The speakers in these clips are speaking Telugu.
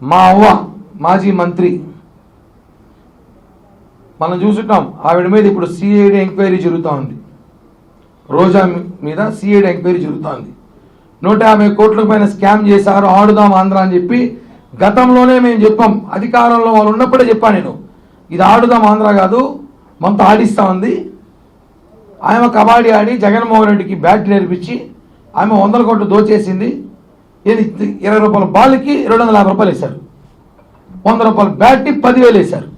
మా అవ్వ మాజీ మంత్రి. మనం చూసుంటాం ఆవిడ మీద ఇప్పుడు సిఐడి ఎంక్వైరీ జరుగుతూ ఉంది. రోజా మీద సిఐడి ఎంక్వైరీ జరుగుతూ ఉంది. నూట యాభై కోట్ల పైన స్కామ్ చేశారు ఆడుదాం ఆంధ్ర అని చెప్పి గతంలోనే మేము చెప్పాం. అధికారంలో వాళ్ళు ఉన్నప్పుడే చెప్పాను నేను. ఇది ఆడుదాం ఆంధ్ర కాదు మనతో ఆడిస్తా ఉంది. ఆమె కబడ్డీ ఆడి జగన్మోహన్ రెడ్డికి బ్యాట్ నేర్పించి ఆమె వందల కోట్లు దోచేసింది. ఏది? ఇరవై రూపాయల బాల్కి రెండు వందల యాభై రూపాయలు వేశారు. వంద రూపాయల బ్యాట్కి పదివేలు వేశారు.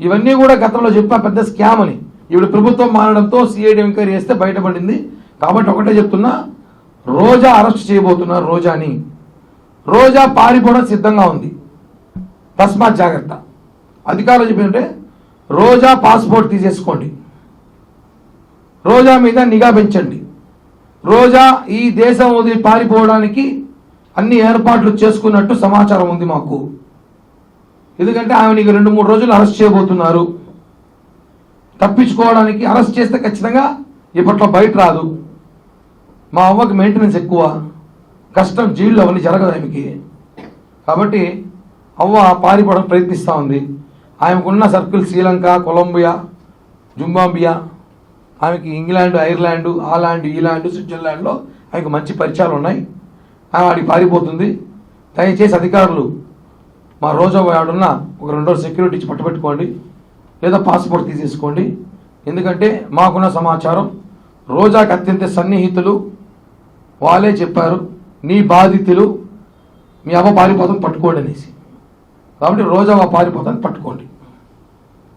ఇవన్నీ కూడా గతంలో చెప్పా పెద్ద స్కామ్ అని. ఇప్పుడు ప్రభుత్వం మారడంతో సిఐడి ఎంక్వైరీ చేస్తే బయటపడింది. కాబట్టి ఒకటే చెప్తున్నా రోజా అరెస్ట్ చేయబోతున్నారు రోజాని. రోజా పారిపోవడం సిద్ధంగా ఉంది. తస్మాత్ జాగ్రత్త. అధికారులు చెప్పినట్టే రోజా పాస్పోర్ట్ తీసేసుకోండి. రోజా మీద నిఘా పెంచండి. రోజా ఈ దేశం వదిలి పారిపోవడానికి అన్ని ఏర్పాట్లు చేసుకున్నట్టు సమాచారం ఉంది మాకు. ఎందుకంటే ఆమెను ఇక రెండు మూడు రోజులు అరెస్ట్ చేయబోతున్నారు. తప్పించుకోవడానికి అరెస్ట్ చేస్తే ఖచ్చితంగా ఇప్పట్లో బయట రాదు. మా అవ్వకి మెయింటెనెన్స్ ఎక్కువ. కష్టం జీవుల్లో అవన్నీ జరగదు ఆమెకి. కాబట్టి అవ్వ పారిపోవడం ప్రయత్నిస్తూ ఉంది. ఆమెకున్న సర్కిల్ శ్రీలంక కొలంబియా జుంబాంబియా ఆమెకి ఇంగ్లాండ్ ఐర్లాండ్ ఆలాండ్ ఈలాండ్ స్విట్జర్లాండ్లో ఆమెకు మంచి పరిచయాలు ఉన్నాయి. ఆడి పారిపోతుంది. దయచేసి అధికారులు మా రోజా ఆడున్న ఒక రెండు రోజులు సెక్యూరిటీ ఇచ్చి పట్టుపెట్టుకోండి లేదా పాస్పోర్ట్ తీసేసుకోండి. ఎందుకంటే మాకున్న సమాచారం రోజాకి అత్యంత సన్నిహితులు వాళ్ళే చెప్పారు నీ బాధితులు మీ అవ్వ పారిపోతాం పట్టుకోండి అనేసి. కాబట్టి రోజా పారిపోతాను పట్టుకోండి.